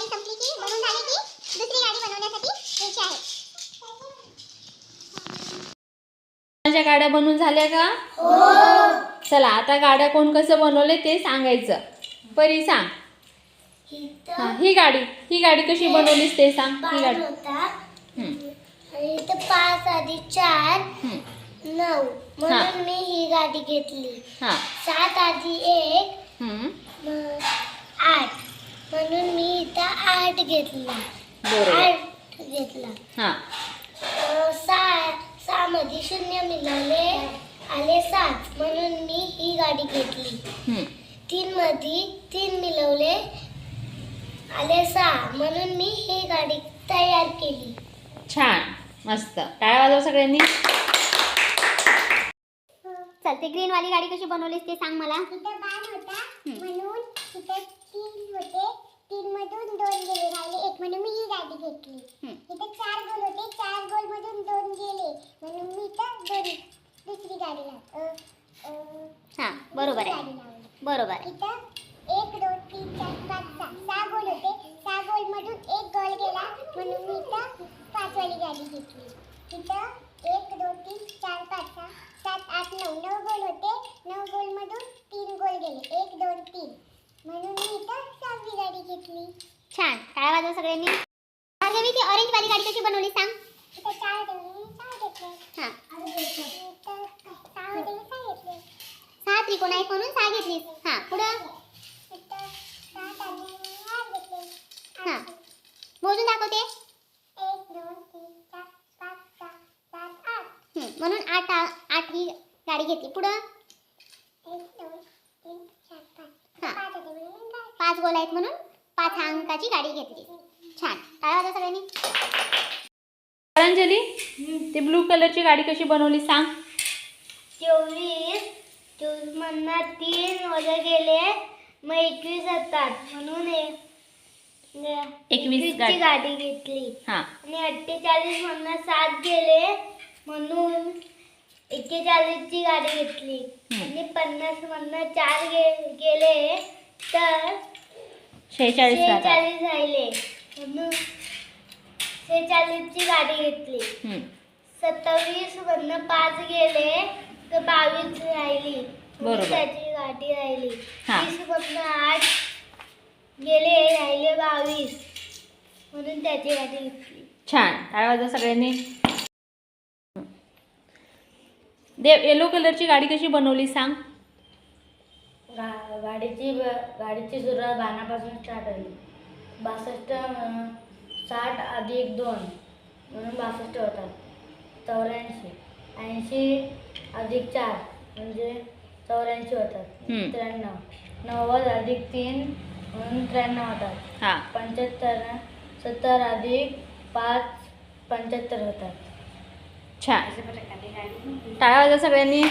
गाडी संपली की बनवून झाली की दुसरी गाडी बनवण्यासाठी घ्यायची आहे. माझ्या गाड्या बनवून झाल्या का? चला आता गाड्या कोण कसं बनवले ते सांगायचं. परी सांग. हा, ही गाडी ही गाडी कशी बनवलीस ते सांग ही गाडी. होता. पाच आधी चार नऊ. म्हणून मी ही गाडी घेतली. हा. सात आधी एक. आठ. म्हणून मी इथं आठ घेतला. बरोबर. आठ घेतला. हा. अं, सहा सहा मध्ये शून्य मिळाले आले सात म्हणून मी ही गाडी घेतली. हम्म, तीन मध्ये तीन मिळवले आले सहा म्हणून मी ही गाडी तयार केली. छान. मस्त. टाळ्या वाजव सगळ्यांनी? चल ते ग्रीन वाली गाडी कशी बनवलीस ते सांग मला. इथं बाण होता. हम्म. म्हणून इथं तीन होते. तीन मधून दोन गेले राहिले. एक म्हणून मी ही गाडी घेतली. इथं चार गोल होते. चार गोल मधून दोन गेले. म्हणून मी इथं दोन दुसरी गाडी लाव हां बरोबर आहे. बरोबर आहे. इथं एक दोन तीन चार पाच सहा. सहा गोल होते. सहा गोल मधून एक गोल गेला. म्हणून मी इथं पाच वाली गाडी घेतली. इथं एक दोन तीन चार पाच सहा सात आठ नऊ. नऊ गोल होते. नऊ गोल मधून तीन गोल गेले. एक दोन तीन म्हणून मी इथं सहावी गाडी घेतली छान. काय वाजव सगळ्यांनी. भार्गवी ती ऑरेंज वाली गाडी कशी बनवली सांग. घेतले हां. सहा घेतले त्रिकोण आहेत म्हणून सहा घेतलीस. हां पुढं? घेतले. हां. मोजून दाखवते. म्हणून आठ आठ ही गाडी घेतली. पुढं? पाच गोल आहेत म्हणून? पाच अंकाची गाडी घेतली. छान. काय वाजव सगळ्यांनी. अंजली ती ब्लू कलरची गाडी कशी बनवली सांग. चोवीस चोवीस मधनं तीन वजा गेले मग एकवीस येतात. म्हणून एक एकवीस गाडी. गाडी घेतली. हा. आणि अठ्ठेचाळीस मधनं सात गेले म्हणून एक्केचाळीसची गाडी घेतली. हम्म. आणि पन्नास मधनं चार गे गेले शेहेचाळीस राहतात शेहेचाळीस राहिले. म्हणून शेहेचाळीसची गाडी घेतली. हम्म, सत्तावीस मधनं पाच गेले तर बावीस राहिली. बरोबर. त्याची गाडी राहिली. हा. तीस मधनं आठ गेले राहिले बावीस. म्हणून त्याची गाडी घेतली. छान. काय वाजव सगळ्यांनी? देव येलो कलरची गाडी कशी बनवली सांग. गा गाडीची ब- गाडीची सुरुवात बाणापासून स्टार्ट झाली. बासष्ट साठ अधिक दोन म्हणून बासष्ट होतात. चौऱ्याऐंशी. ऐंशी अधिक चार म्हणजे चौऱ्याऐंशी होतात. हम्म. त्र्याण्णव. नव्वद अधिक तीन म्हणून त्र्याण्णव होतात. हा. पंच्याहत्तर सत्तर अधिक पाच पंच्याहत्तर होतात. छान. टाळ्या वाजव सगळ्यांनी.